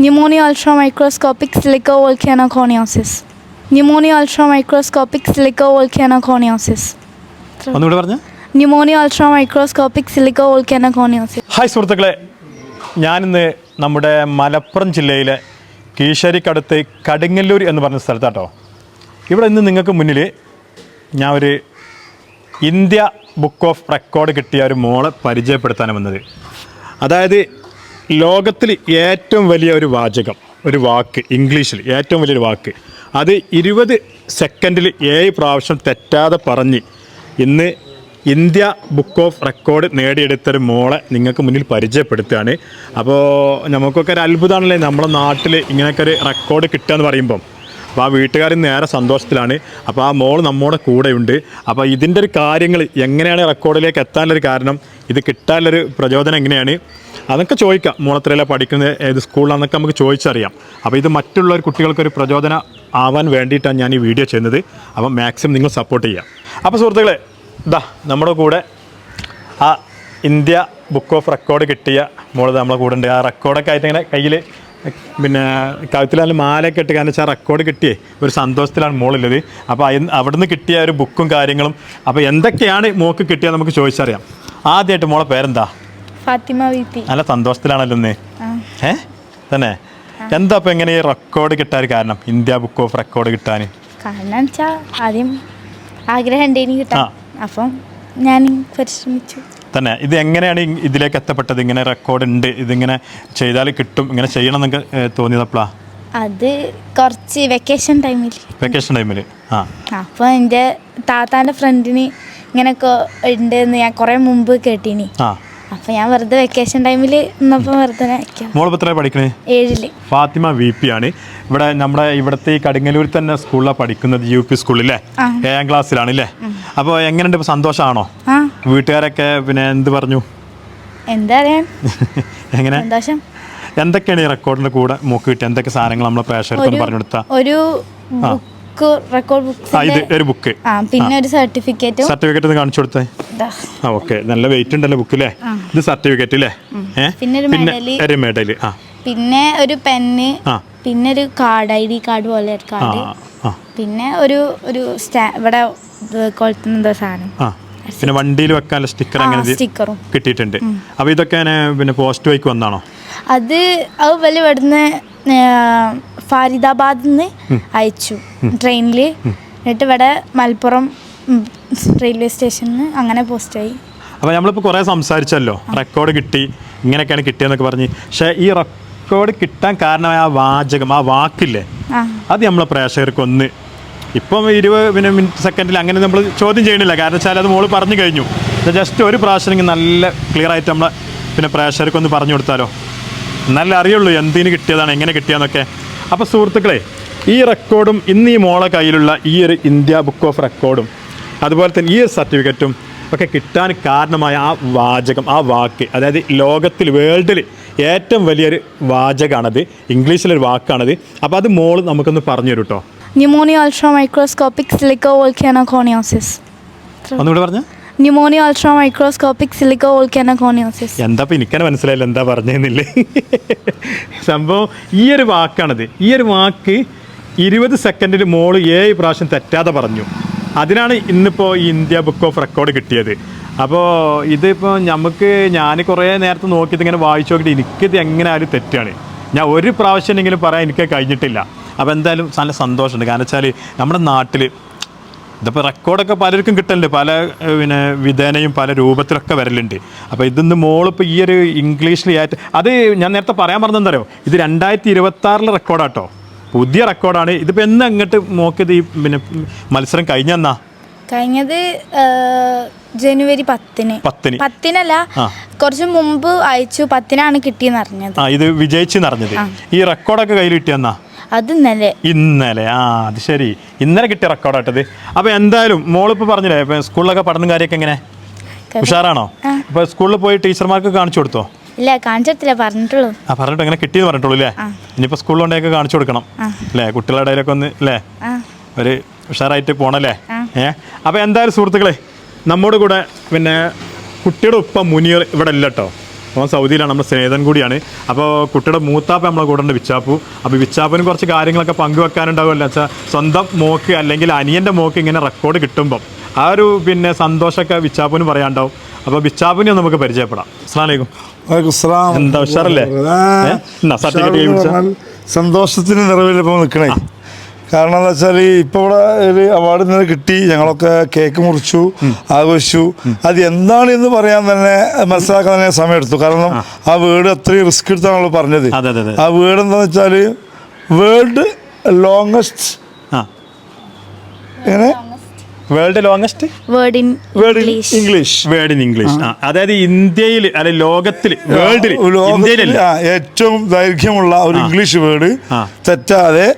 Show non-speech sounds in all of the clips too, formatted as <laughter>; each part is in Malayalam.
Pneumonia ultramicroscopic silicovolcanoconiosis. Pneumonia ultramicroscopic silicovolcanoconiosis. ഒന്നുകൂടി പറഞ്ഞ Pneumonia ultramicroscopic silicovolcanoconiosis. ഹായ് സുഹൃത്തുക്കളെ ഞാനിന്ന് നമ്മുടെ മലപ്പുറം ജില്ലയിലെ കീശേരിക്കടുത്ത് കടുങ്ങല്ലൂർ എന്ന് പറഞ്ഞ സ്ഥലത്താട്ടോ ഇവിടെ ഇന്ന് നിങ്ങൾക്ക് മുന്നിൽ ഞാൻ ഒരു ഇന്ത്യ ബുക്ക് ഓഫ് റെക്കോർഡ് കിട്ടിയ ഒരു മോളെ പരിചയപ്പെടുത്താനാണ് വന്നത് അതായത് ലോകത്തിൽ ഏറ്റവും വലിയ ഒരു വാചകം ഒരു വാക്ക് ഇംഗ്ലീഷിൽ ഏറ്റവും വലിയൊരു വാക്ക്. അത് ഇരുപത് സെക്കൻഡിൽ ഏഴ് പ്രാവശ്യം തെറ്റാതെ പറഞ്ഞ് ഇന്ന് ഇന്ത്യ ബുക്ക് ഓഫ് റെക്കോർഡ് നേടിയെടുത്തൊരു മോളെ നിങ്ങൾക്ക് മുന്നിൽ പരിചയപ്പെടുത്തുകയാണ്. അപ്പോൾ നമുക്കൊക്കെ ഒരു അത്ഭുതമാണല്ലേ നമ്മുടെ നാട്ടിൽ ഇങ്ങനെയൊക്കെ ഒരു റെക്കോർഡ് കിട്ടുക എന്ന് പറയുമ്പം. അപ്പോൾ ആ വീട്ടുകാർ നേരെ സന്തോഷത്തിലാണ്. അപ്പോൾ ആ മോൾ നമ്മുടെ കൂടെയുണ്ട്. അപ്പോൾ ഇതിന്റെ ഒരു കാര്യങ്ങൾ എങ്ങനെയാണ് റെക്കോർഡിലേക്ക് എത്താനുള്ളൊരു കാരണം ഇത് കിട്ടാനുള്ളൊരു പ്രചോദനം എങ്ങനെയാണ്? അതൊക്കെ ചോദിക്കാം. മോളത്രയില പഠിക്കുന്ന ഏത് സ്കൂളിലാണെന്നൊക്കെ നമുക്ക് ചോദിച്ചറിയാം. അപ്പോൾ ഇത് മറ്റുള്ള കുട്ടികൾക്ക് ഒരു പ്രചോദനം ആവാൻ വേണ്ടിയിട്ടാണ് ഞാൻ ഈ വീഡിയോ ചെയ്യുന്നത്. അപ്പം മാക്സിമം നിങ്ങൾ സപ്പോർട്ട് ചെയ്യാം. അപ്പോൾ സുഹൃത്തുക്കളെ ഇതാ നമ്മുടെ കൂടെ ആ ഇന്ത്യ ബുക്ക് ഓഫ് റെക്കോർഡ് കിട്ടിയ മോൾ നമ്മളെ കൂടെ ഉണ്ട്. ആ റെക്കോർഡൊക്കെ ആയിട്ട് ഇങ്ങനെ കയ്യിൽ പിന്നെ കഴുത്തിലാലും മാലയൊക്കെ ഇട്ട് കാരണം വെച്ചാൽ റെക്കോർഡ് കിട്ടിയേ. ഒരു സന്തോഷത്തിലാണ് മോളുള്ളത് അപ്പോൾ അവിടെ അവിടുന്ന് കിട്ടിയ ഒരു ബുക്കും കാര്യങ്ങളും അപ്പോൾ എന്തൊക്കെയാണ് മോക്ക് കിട്ടിയത് നമുക്ക് ചോദിച്ചറിയാം. ആദ്യമായിട്ട് മോളെ പേരെന്താ? Fatima വീത്തി നല്ല സന്തോഷത്തിലാണല്ലോ ഇന്ന് ഏ? തന്നെ. എന്താ അപ്പോൾ എങ്ങനെ ഈ റെക്കോർഡ് കിട്ടാൻ കാരണം? ഇന്ത്യ ബുക്ക് ഓഫ് റെക്കോർഡ് കിട്ടാൻ കാരണം വെച്ചാൽ ആദ്യം ആഗ്രഹം ഉണ്ടെങ്കിൽ അപ്പം ഞാൻ പരിശ്രമിച്ചു. തന്നെ. ഇത് എങ്ങനെയാണ് ഇതിലേക്ക് എത്തപ്പെട്ടത്? ഇങ്ങനെ റെക്കോർഡ് ഉണ്ട്. ഇതിങ്ങനെ ചെയ്താൽ കിട്ടും. ഇങ്ങനെ ചെയ്യണം എന്നൊക്കെ തോന്നിയതപ്പോഴാ അത് കുറച്ച് വെക്കേഷൻ ടൈമിൽ വെക്കേഷൻ ടൈമിൽ ആ. അപ്പോൾ എന്റെ താത്താന്റെ ഫ്രണ്ടിന് ഇങ്ങനെയൊക്കെ ഉണ്ടെന്ന് ഞാൻ കുറേ മുമ്പ് കേട്ടിനി. ആ. അപ്പോൾ ഞാൻ വെറുതെ വെക്കേഷൻ ടൈമിൽ ഇന്നപ്പോൾ വെറുതെ വയ്ക്കാം മോളിപ്പോൾ എത്ര പഠിക്കണേ? ഏഴിൽ. ഫാത്തിമ വി പി ആണ്. ഇവിടെ നമ്മുടെ ഇവിടുത്തെ ഈ തന്നെ സ്കൂളിലാണ് പഠിക്കുന്നത് യു പി സ്കൂളിലേ. ഏഴാം ക്ലാസ്സിലാണ് അല്ലേ അപ്പോൾ എങ്ങനെയുണ്ട്? ഇപ്പോൾ സന്തോഷമാണോ ആ. വീട്ടുകാരൊക്കെ പിന്നെ എന്ത് പറഞ്ഞു? എന്താ അറിയാൻ? <laughs> എങ്ങനെ? സന്തോഷം. എന്തൊക്കെയാണ് ഈ റെക്കോർഡിന്റെ കൂടെ മൂക്ക് കിട്ടിയ? എന്തൊക്കെ സാധനങ്ങൾ നമ്മളെ പ്രേക്ഷകർക്ക് പറഞ്ഞു കൊടുത്താ ഒരു ബുക്ക് റെക്കോർഡ് ആ ഇത് ബുക്സിന്റെ ഒരു ബുക്ക്. ആ പിന്നെ ഒരു സർട്ടിഫിക്കറ്റും സർട്ടിഫിക്കറ്റ് ഒന്ന് കാണിച്ചു കൊടുത്തേ. ആ ഓക്കെ. നല്ല വെയിറ്റ് ഉണ്ടല്ലോ ബുക്ക് അല്ലേ ഇത് സർട്ടിഫിക്കറ്റ് അല്ലേ പിന്നെ ഒരു പിന്നെ ഒരു മെഡൽ ആ. പിന്നെ ഒരു പെന്ന് പിന്നെ ഒരു കാർഡ് ഐ ഡി കാർഡ് പോലെ ഒരു കാർഡ് പിന്നെ ഒരു ഒരു ഇവിടെ കൊളുത്തുന്ന സാധനം. പിന്നെ വണ്ടിയിൽ വെക്കാനുള്ള സ്റ്റിക്കർ അങ്ങനെ സ്റ്റിക്കറും കിട്ടിയിട്ടുണ്ട്. അപ്പോൾ ഇതൊക്കെ പിന്നെ പോസ്റ്റ് വൈക്ക് വന്നാണോ? അത് അത് വലിയ ഇവിടുന്ന് ഫാരിദാബാദിൽ നിന്ന് അയച്ചു ട്രെയിനിൽ എന്നിട്ട് ഇവിടെ മലപ്പുറം റെയിൽവേ സ്റ്റേഷനിൽ അങ്ങനെ പോസ്റ്റായി അപ്പോൾ നമ്മളിപ്പോൾ കുറേ സംസാരിച്ചല്ലോ. റെക്കോർഡ് കിട്ടി ഇങ്ങനെയൊക്കെയാണ് കിട്ടിയെന്നൊക്കെ പറഞ്ഞ്. പക്ഷേ ഈ റെക്കോർഡ് കിട്ടാൻ കാരണമായ ആ വാചകം ആ വാക്കില്ലേ അത് നമ്മളെ പ്രേക്ഷകർക്ക് ഒന്ന് ഇപ്പം ഇരുപത് പിന്നെ മിനിറ്റ് സെക്കൻഡിൽ അങ്ങനെ നമ്മൾ ചോദ്യം ചെയ്യണില്ല. കാരണം വെച്ചാൽ അത് മോൾ പറഞ്ഞു കഴിഞ്ഞു. ജസ്റ്റ് ഒരു പ്രാവശ്യം നല്ല ക്ലിയർ ആയിട്ട് നമ്മളെ പിന്നെ പ്രേക്ഷകർക്ക് ഒന്ന് പറഞ്ഞു കൊടുത്താലോ. നല്ല അറിയുള്ളൂ എന്തിന് കിട്ടിയതാണ് എങ്ങനെ കിട്ടിയതെന്നൊക്കെ. അപ്പോൾ സുഹൃത്തുക്കളെ ഈ റെക്കോർഡും ഇന്ന് ഈ മോളെ കയ്യിലുള്ള ഈ ഒരു ഇന്ത്യ ബുക്ക് ഓഫ് റെക്കോർഡും അതുപോലെ തന്നെ ഈ ഒരു സർട്ടിഫിക്കറ്റും ഒക്കെ കിട്ടാൻ കാരണമായ ആ വാചകം ആ വാക്ക് അതായത് ലോകത്തിൽ വേൾഡിൽ ഏറ്റവും വലിയൊരു വാചകമാണത് ഇംഗ്ലീഷിലൊരു വാക്കാണത്. അപ്പോൾ അത് മോൾ നമുക്കൊന്ന് പറഞ്ഞു തരും കേട്ടോ ന്യൂമോണിയ അൾട്രാ മൈക്രോസ്കോപ്പിക് സിലിക്കോ വോൾക്കാനോകോണിയോസിസ് ഒന്നുകൂടെ പറഞ്ഞു. ന്യൂമോണിയ അൾട്രാ മൈക്രോസ്കോപ്പിക് സിലിക്കോ വോൾക്കാനോകോണിയോസിസ് എന്താ ഇപ്പം എനിക്കന്നെ മനസ്സിലായില്ല എന്താ പറഞ്ഞതെന്നില്ലേ സംഭവം ഈ ഒരു വാക്കാണത്. ഈ ഒരു വാക്ക് ഇരുപത് സെക്കൻഡിൽ മോൾ ഏഴ് പ്രാവശ്യം തെറ്റാതെ പറഞ്ഞു. അതിനാണ് ഇന്നിപ്പോൾ ഇന്ത്യ ബുക്ക് ഓഫ് റെക്കോർഡ് കിട്ടിയത്. അപ്പോൾ ഇതിപ്പോൾ നമുക്ക് ഞാൻ കുറേ നേരത്തെ നോക്കിയിട്ട് ഇങ്ങനെ വായിച്ചു നോക്കിയിട്ട് എനിക്കിത് എങ്ങനെ തെറ്റാണ്. ഞാൻ ഒരു പ്രാവശ്യം എങ്കിലും പറയാൻ എനിക്ക് കഴിഞ്ഞിട്ടില്ല. അപ്പോൾ എന്തായാലും നല്ല സന്തോഷമുണ്ട്. കാരണം വെച്ചാൽ നമ്മുടെ നാട്ടിൽ ഇതിപ്പോൾ റെക്കോർഡൊക്കെ പലർക്കും കിട്ടലുണ്ട്. പല പിന്നെ വിധേനയും പല രൂപത്തിലൊക്കെ വരലുണ്ട്. അപ്പോൾ ഇതിന്ന് മോളിപ്പോൾ ഈ ഒരു ഇംഗ്ലീഷിൽ അത് ഞാൻ നേരത്തെ പറയാൻ പറഞ്ഞെന്തറിയോ ഇത് രണ്ടായിരത്തി ഇരുപത്തി ആറിലെ റെക്കോർഡാട്ടോ പുതിയ റെക്കോർഡാണ്. ഇതിപ്പോൾ എന്ന് അങ്ങോട്ട് നോക്കിയത് ഈ പിന്നെ മത്സരം കഴിഞ്ഞെന്നാ കഴിഞ്ഞത് ജനുവരി പത്തിന്. പത്തിന്. പത്തിനല്ല. കുറച്ച് മുമ്പ് അയച്ചു. പത്തിനാണ് കിട്ടിയെന്ന് അറിഞ്ഞത് ആ ഇത് വിജയിച്ചു അറിഞ്ഞത് ഈ റെക്കോർഡൊക്കെ കയ്യിൽ കിട്ടിയെന്നാ അത് ഇന്നലെ. ഇന്നലെ. ആ അത് ശരി. ഇന്നലെ കിട്ടിയ റെക്കോർഡായിട്ടത് അപ്പോൾ എന്തായാലും മോളിപ്പോൾ പറഞ്ഞില്ലേ സ്കൂളിലൊക്കെ പഠനം കാര്യമൊക്കെ എങ്ങനെ? ഉഷാറാണോ? അപ്പോൾ സ്കൂളിൽ പോയി ടീച്ചർമാർക്ക് കാണിച്ചു കൊടുത്തോ? ഇല്ല? കാണിച്ചിട്ടില്ല പറഞ്ഞിട്ടുള്ളൂ. ആ പറഞ്ഞിട്ട് അങ്ങനെ കിട്ടിയെന്ന് പറഞ്ഞിട്ടുള്ളൂ അല്ലേ ഇനിയിപ്പോ സ്കൂളിൽ കൊണ്ടൊക്കെ കാണിച്ചു കൊടുക്കണം. അല്ലേ കുട്ടികളുടെ ഇടയിലൊക്കെ ഒന്ന് അല്ലേ ഒരു ഉഷാറായിട്ട് പോണല്ലേ. ഏ? അപ്പൊ എന്തായാലും സുഹൃത്തുക്കളെ നമ്മുടെ കൂടെ പിന്നെ കുട്ടിയുടെ ഉപ്പ മുനീർ ഇവിടെ ഇല്ല കേട്ടോ ഓൻ സൗദിയിലാണ് നമ്മുടെ സ്നേഹിതൻ കൂടിയാണ്. അപ്പോൾ കുട്ടിയുടെ മൂത്താപ്പ നമ്മളെ കൂടെ ഉണ്ട് വിച്ചാപ്പു. അപ്പോൾ വിച്ചാപ്പിന് കുറച്ച് കാര്യങ്ങളൊക്കെ പങ്കുവെക്കാനുണ്ടാവുമല്ലോ. വെച്ചാൽ സ്വന്തം മോക്ക് അല്ലെങ്കിൽ അനിയന്റെ മോക്ക് ഇങ്ങനെ റെക്കോർഡ് കിട്ടുമ്പം. ആ ഒരു പിന്നെ സന്തോഷമൊക്കെ ബിച്ചാപ്പുന് പറയാണ്ടാവും അപ്പോൾ ബിച്ചാപ്പുനെ നമുക്ക് പരിചയപ്പെടാം. വലൈക്കുസ്സലാം. എന്താ ഉഷാറല്ലേ? സന്തോഷത്തിന് നിറവിൽ ഇപ്പോൾ നിൽക്കണേ കാരണം എന്താ വെച്ചാൽ ഇപ്പോൾ ഇവിടെ ഒരു അവാർഡ് ഇന്നലെ കിട്ടി. ഞങ്ങളൊക്കെ കേക്ക് മുറിച്ചു ആഘോഷിച്ചു. അത് എന്താണ് എന്ന് പറയാൻ തന്നെ മനസ്സിലാക്കാൻ തന്നെ സമയമെടുത്തു. കാരണം ആ. വീട് അത്രയും റിസ്ക് എടുത്താണല്ലോ പറഞ്ഞത്. ആ വീട് എന്താണെന്ന് വെച്ചാൽ വേൾഡ് ലോങ്ങസ്റ്റ് ആ. എങ്ങനെ? World longest word in word English English word in English അതായത് ഇന്ത്യയിൽ അല്ലെ ലോകത്തിൽ വേൾഡിൽ ഇന്ത്യയിലല്ല. ഏറ്റവും ദൈർഘ്യമുള്ള ഒരു ഇംഗ്ലീഷ് വേർഡ് തെറ്റാതെ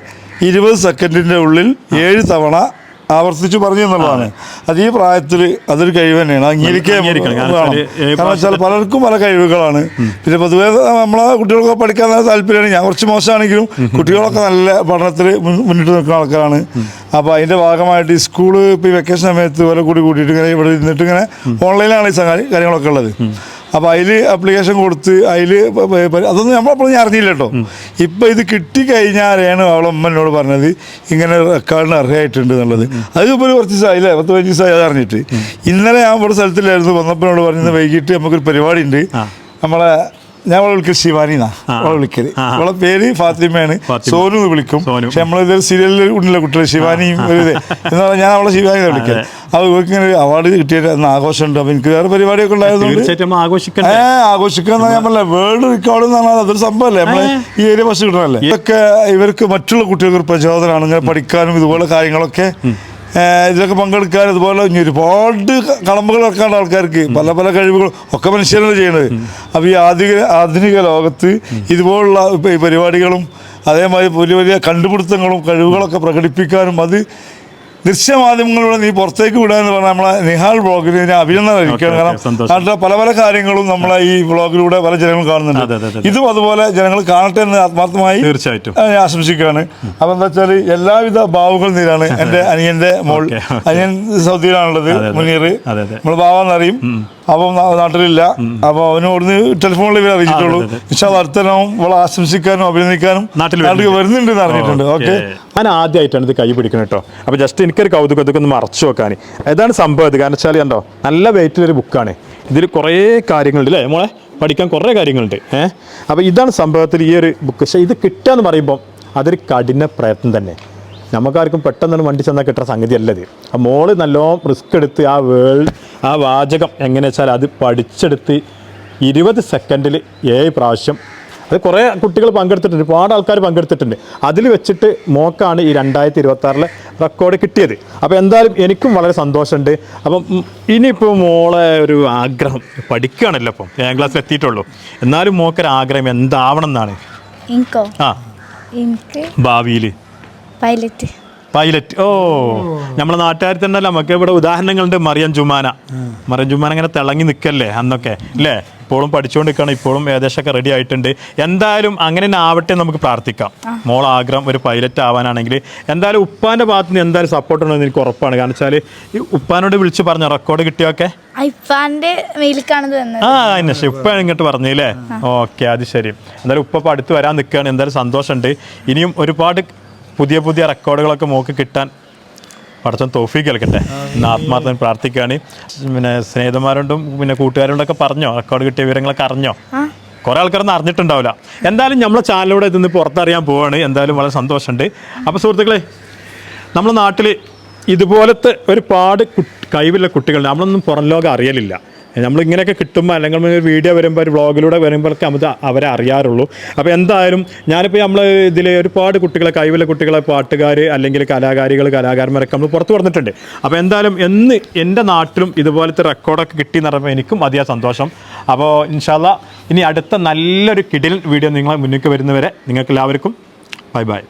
ഇരുപത് സെക്കൻഡിന്റെ ഉള്ളിൽ ഏഴ് തവണ ആവർത്തിച്ച് പറഞ്ഞു എന്നുള്ളതാണ്. അത്. ഈ പ്രായത്തിൽ അതൊരു കഴിവ് തന്നെയാണ്. അംഗീകരിക്കാൻ വെച്ചാൽ പലർക്കും പല കഴിവുകളാണ്. പിന്നെ പൊതുവേ നമ്മളെ കുട്ടികൾക്ക് പഠിക്കാൻ നല്ല താല്പര്യമാണ്. ഞാൻ കുറച്ച് മോശമാണെങ്കിലും കുട്ടികളൊക്കെ നല്ല പഠനത്തിൽ മുന്നിട്ട് നിൽക്കുന്ന ആൾക്കാരാണ്. അപ്പോൾ അതിന്റെ ഭാഗമായിട്ട് ഈ സ്കൂൾ ഇപ്പോൾ ഈ വെക്കേഷൻ സമയത്ത് വില കൂടി കൂട്ടിയിട്ട് ഇങ്ങനെ ഇവിടെ ഇരുന്നിട്ട് ഇങ്ങനെ ഓൺലൈനിലാണ് ഈ കാര്യങ്ങളൊക്കെ ഉള്ളത്. അപ്പോൾ അതിൽ ആപ്ലിക്കേഷൻ കൊടുത്ത് അതിൽ അതൊന്നും നമ്മളപ്പോൾ ഞാൻ അറിഞ്ഞില്ല കേട്ടോ ഇപ്പം ഇത് കിട്ടിക്കഴിഞ്ഞാലാണ് അവളെ അമ്മ എന്നോട് പറഞ്ഞത് ഇങ്ങനെ റെക്കോർഡിന് അർഹയായിട്ടുണ്ട് എന്നുള്ളത്. അത് ഇപ്പോൾ ഒരു കുറച്ച് ദിവസമായി അല്ലേ? പത്ത് പതിനഞ്ച് ദിവസമായി അത് അറിഞ്ഞിട്ട്. ഇന്നലെ ഞാൻ ഇവിടെ സ്ഥലത്തിലായിരുന്നു വന്നപ്പോഴോട് പറഞ്ഞത് വൈകിട്ട് നമുക്കൊരു പരിപാടി ഉണ്ട് നമ്മളെ ഞാൻ അവളെ വിളിക്കൽ ശിവാനിന്നാ അവളെ വിളിക്കൽ. അവളെ പേര് ഫാത്തിമയാണ്. സോനു എന്ന് വിളിക്കും. പക്ഷെ നമ്മളിത് സീരിയലിൽ ഉണ്ടല്ലോ കുട്ടികൾ ശിവാനിയും ഒരു ഇത്. എന്ന് പറഞ്ഞാൽ ഞാൻ അവളെ ശിവാനി എന്ന് വിളിക്കൽ അപ്പോൾ ഇവർക്ക് ഇങ്ങനെ ഒരു അവാർഡ് കിട്ടിയിട്ട് അന്ന് ആഘോഷമുണ്ട്. അപ്പം എനിക്ക് വേറെ പരിപാടിയൊക്കെ ഉണ്ടായതുകൊണ്ട് ഏ ആഘോഷിക്കാന്ന് ഞാൻ പറഞ്ഞ വേൾഡ് റെക്കോർഡ് എന്ന് പറഞ്ഞാൽ അതൊരു സംഭവമല്ലേ? നമ്മളെ ഈ ഏരിയ ബസ് കിട്ടണല്ലേ ഇതൊക്കെ ഇവർക്ക് മറ്റുള്ള കുട്ടികൾക്ക് ഒരു പ്രചോദനമാണ്. ഇങ്ങനെ പഠിക്കാനും ഇതുപോലെ കാര്യങ്ങളൊക്കെ ഇതിലൊക്കെ പങ്കെടുക്കാൻ ഇതുപോലെ ഇനി ഒരുപാട് കളമ്പുകൾ ഇറക്കാണ്ട് ആൾക്കാർക്ക്. പല പല കഴിവുകളും ഒക്കെ മനുഷ്യരാണ് ചെയ്യുന്നത്. അപ്പോൾ ഈ ആധുനിക ആധുനിക ലോകത്ത് ഇതുപോലുള്ള പരിപാടികളും അതേമാതിരി വലിയ വലിയ കണ്ടുപിടുത്തങ്ങളും കഴിവുകളൊക്കെ പ്രകടിപ്പിക്കാനും അത് ദൃശ്യമാധ്യമങ്ങളിലൂടെ നീ പുറത്തേക്ക് വിടുക എന്ന് പറഞ്ഞാൽ നമ്മളെ നിഹാൽ ബ്ലോഗിന് ഞാൻ അഭിനന്ദനം അറിയിക്കുകയാണ് കാരണം നാട്ടിലെ പല പല കാര്യങ്ങളും നമ്മളെ ഈ ബ്ലോഗിലൂടെ പല ജനങ്ങളും കാണുന്നുണ്ട്. ഇതും അതുപോലെ ജനങ്ങൾ കാണട്ടെ എന്ന് ആത്മാർത്ഥമായി തീർച്ചയായിട്ടും. ആശംസിക്കുകയാണ്. അപ്പൊ എന്താ വെച്ചാൽ എല്ലാവിധ ഭാവുകൾ നീരാണ് എന്റെ അനിയന്റെ മോൾ. അനിയൻ സൗദിയിലാണുള്ളത്. മുനീർ. നമ്മൾ. നമ്മൾ ബാവാന്നറിയും. അപ്പം നാട്ടിലില്ല. അപ്പൊ അവനോട് ടെലിഫോണിൽ ഇവർ അറിയിച്ചിട്ടുള്ളൂ. പക്ഷെ അതെ. അടുത്തനും അവളെ ആശംസിക്കാനും അഭിനന്ദിക്കാനും നാട്ടിൽ നാട്ടിൽ വരുന്നുണ്ട്. എന്ന് അറിഞ്ഞിട്ടുണ്ട്. ഓക്കെ. ഞാൻ ആദ്യമായിട്ടാണ് ഇത് കൈ പിടിക്കുന്നത് കേട്ടോ. അപ്പോൾ ജസ്റ്റ് എനിക്കൊരു കൗതുകം ഇതൊക്കെ ഒന്ന് മറച്ചു വെക്കാൻ ഏതാണ് സംഭവം ഇത്. കാരണം വെച്ചാൽ കണ്ടോ നല്ല വെയിറ്റിലൊരു ബുക്കാണ് ഇതിൽ കുറേ കാര്യങ്ങളുണ്ട് അല്ലേ മോളെ? പഠിക്കാൻ കുറേ കാര്യങ്ങളുണ്ട്. ഏഹ് അപ്പോൾ ഇതാണ് സംഭവത്തിൽ ഈ ഒരു ബുക്ക് പക്ഷേ ഇത് കിട്ടുക എന്ന് പറയുമ്പോൾ അതൊരു കഠിന പ്രയത്നം തന്നെ. നമുക്കാർക്കും പെട്ടെന്ന് വണ്ടി ചെന്നാൽ കിട്ടുന്ന സംഗതി അല്ലത് ആ മോൾ നല്ലോണം റിസ്ക് എടുത്ത് ആ വേൾഡ് ആ വാചകം എങ്ങനെ വെച്ചാൽ അത് പഠിച്ചെടുത്ത് ഇരുപത് സെക്കൻഡിൽ ഏഴ് പ്രാവശ്യം. അത് കുറേ കുട്ടികൾ പങ്കെടുത്തിട്ടുണ്ട് ഒരുപാട് ആൾക്കാർ പങ്കെടുത്തിട്ടുണ്ട്. അതിൽ വെച്ചിട്ട് മോക്കാണ് ഈ രണ്ടായിരത്തി ഇരുപത്തി ആറിലെ റെക്കോർഡ് കിട്ടിയത്. അപ്പോൾ എന്തായാലും എനിക്കും വളരെ സന്തോഷമുണ്ട്. അപ്പം ഇനിയിപ്പോൾ മോളെ ഒരു ആഗ്രഹം പഠിക്കുകയാണല്ലോ അപ്പം ഏഴാം ക്ലാസ്സിൽ എത്തിയിട്ടുള്ളൂ. എന്നാലും മോക്കൊരു ആഗ്രഹം എന്താവണം എന്നാണ്? ആ. എനിക്ക് ഭാവിയിൽ പൈലറ്റ്. പൈലറ്റ്. ഓ നമ്മളെ നാട്ടുകാർ തന്നെ നമുക്ക് ഇവിടെ ഉദാഹരണങ്ങളുണ്ട് മറിയം ജുമാന. മറിയം ജുമാന അങ്ങനെ തിളങ്ങി നിൽക്കല്ലേ അന്നൊക്കെ അല്ലേ? ഇപ്പോഴും പഠിച്ചുകൊണ്ടിരിക്കണം ഇപ്പോഴും ഏകദേശമൊക്കെ റെഡി ആയിട്ടുണ്ട്. എന്തായാലും അങ്ങനെ തന്നെ ആവട്ടെ നമുക്ക് പ്രാർത്ഥിക്കാം. മോൾ ആഗ്രഹം ഒരു പൈലറ്റ് ആവാനാണെങ്കിൽ എന്തായാലും ഉപ്പാന്റെ ഭാഗത്ത് നിന്ന് എന്തായാലും സപ്പോർട്ട് ഉണ്ടെന്ന് എനിക്ക് ഉറപ്പാണ്. കാരണം വെച്ചാൽ ഈ ഉപ്പാനോട് വിളിച്ച് പറഞ്ഞ റെക്കോർഡ് കിട്ടിയൊക്കെ? ആ അതിനെ ഉപ്പ ഇങ്ങോട്ട് പറഞ്ഞില്ലേ ഓക്കെ അത് ശരി. എന്തായാലും ഉപ്പ അടുത്ത് വരാൻ നിൽക്കുകയാണ് എന്തായാലും സന്തോഷമുണ്ട്. ഇനിയും ഒരുപാട് പുതിയ പുതിയ റെക്കോർഡുകളൊക്കെ മോക്ക് കിട്ടാൻ പടച്ചൻ തോഫീക്ക് കേൾക്കട്ടെ ഇന്ന് ആത്മാർത്ഥം പ്രാർത്ഥിക്കുകയാണ്. പിന്നെ സ്നേഹിതന്മാരോണ്ടും പിന്നെ കൂട്ടുകാരോടൊക്കെ പറഞ്ഞോ? റെക്കോർഡ് കിട്ടിയ വിവരങ്ങളൊക്കെ അറിഞ്ഞോ? കുറേ ആൾക്കാരൊന്നും അറിഞ്ഞിട്ടുണ്ടാവില്ല. എന്തായാലും നമ്മളെ ചാനലിലൂടെ ഇതിന്ന് പുറത്തറിയാൻ പോവാണ്. എന്തായാലും വളരെ സന്തോഷമുണ്ട്. അപ്പോൾ സുഹൃത്തുക്കളെ നമ്മുടെ നാട്ടിൽ ഇതുപോലത്തെ ഒരുപാട് കൈവിലുള്ള കുട്ടികളുണ്ട്. കുട്ടികൾ നമ്മളൊന്നും പുറം ലോകം അറിയലില്ല. നമ്മൾ ഇങ്ങനെയൊക്കെ കിട്ടുമ്പോൾ അല്ലെങ്കിൽ ഒരു വീഡിയോ വരുമ്പോൾ ഒരു വ്ളോഗിലൂടെ വരുമ്പോഴൊക്കെ നമുക്ക് അവരെ അറിയാറുള്ളൂ. അപ്പോൾ എന്തായാലും ഞാനിപ്പോൾ നമ്മൾ ഇതിൽ ഒരുപാട് കുട്ടികളെ കൈവിലെ കുട്ടികളെ പാട്ടുകാർ അല്ലെങ്കിൽ കലാകാരികൾ കലാകാരന്മാരൊക്കെ നമ്മൾ പുറത്തു പറഞ്ഞിട്ടുണ്ട് അപ്പോൾ എന്തായാലും എന്ന് എന്റെ നാട്ടിലും ഇതുപോലത്തെ റെക്കോർഡൊക്കെ കിട്ടി എന്ന് പറയുമ്പോൾ എനിക്കും അതിയാ സന്തോഷം. അപ്പോൾ ഇൻഷാല്ല ഇനി അടുത്ത നല്ലൊരു കിടിൽ വീഡിയോ നിങ്ങളെ മുന്നിലേക്ക് വരുന്നവരെ നിങ്ങൾക്ക് എല്ലാവർക്കും ബൈ ബൈ